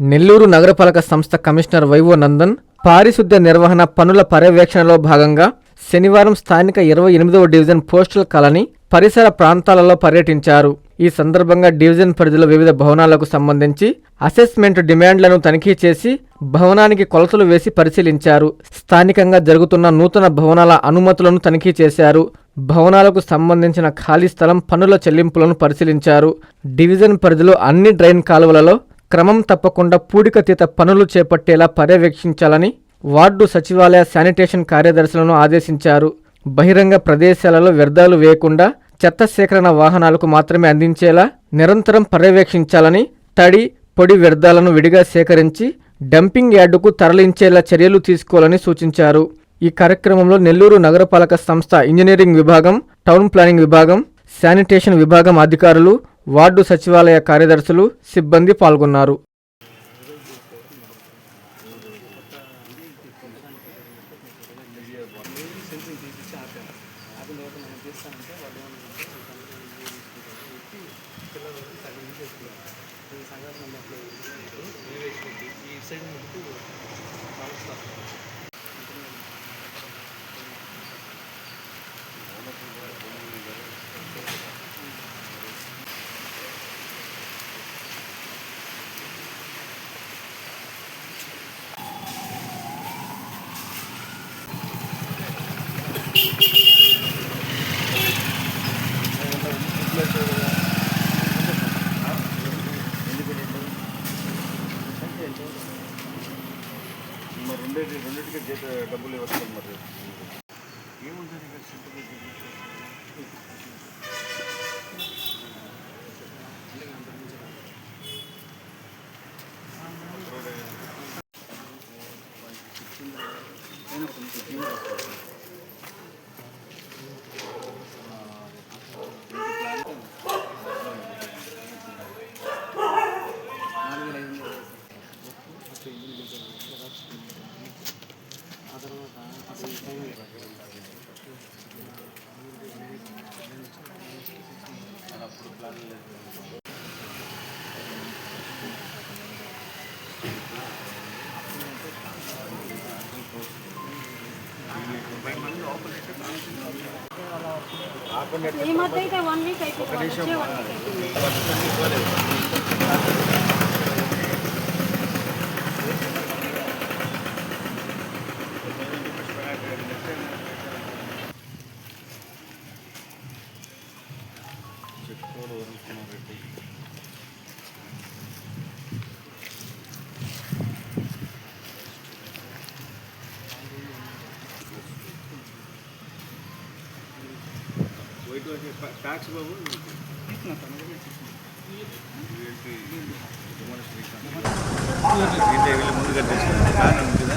నెల్లూరు నగరపాలక సంస్థ commissioner vivo Nandan పారిశుద్ధ్య నిర్వహణ పనుల పర్యవేక్షణలో భాగంగా శనివారం స్థానిక ఇరవై ఎనిమిదవ డివిజన్ పోస్టల్ కాలనీ పరిసర ప్రాంతాలలో పర్యటించారు. ఈ సందర్భంగా డివిజన్ పరిధిలో వివిధ భవనాలకు సంబంధించి అసెస్మెంట్ డిమాండ్లను తనిఖీ చేసి భవనానికి కొలతలు వేసి పరిశీలించారు. స్థానికంగా జరుగుతున్న నూతన భవనాల అనుమతులను తనిఖీ చేశారు. భవనాలకు సంబంధించిన ఖాళీ స్థలం పన్నుల చెల్లింపులను పరిశీలించారు. డివిజన్ పరిధిలో అన్ని డ్రైన్ కాలువలలో క్రమం తప్పకుండా పూడికతీత పనులు చేపట్టేలా పర్యవేక్షించాలని వార్డు సచివాలయ శానిటేషన్ కార్యదర్శులను ఆదేశించారు. బహిరంగ ప్రదేశాలలో వ్యర్థాలు వేయకుండా చెత్త సేకరణ వాహనాలకు మాత్రమే అందించేలా నిరంతరం పర్యవేక్షించాలని తడి పొడి వ్యర్థాలను విడిగా సేకరించి డంపింగ్ యార్డుకు తరలించేలా చర్యలు తీసుకోవాలని సూచించారు. ఈ కార్యక్రమంలో నెల్లూరు నగరపాలక సంస్థ ఇంజనీరింగ్ విభాగం టౌన్ ప్లానింగ్ విభాగం శానిటేషన్ విభాగం అధికారులు వార్డు సచివాలయ కార్యదర్శులు సిబ్బంది పాల్గొన్నారు. మరి రెండేది రెండింటికి జీత డబ్బులు ఇవ్వచ్చు మరి ఏముంటుంది ఇక్కడ సింపుల్ ఈ మధ్య అయితే one week one week Varun Reddy white tax బాబు ఏంటి ముందుగా ఉంటుందా?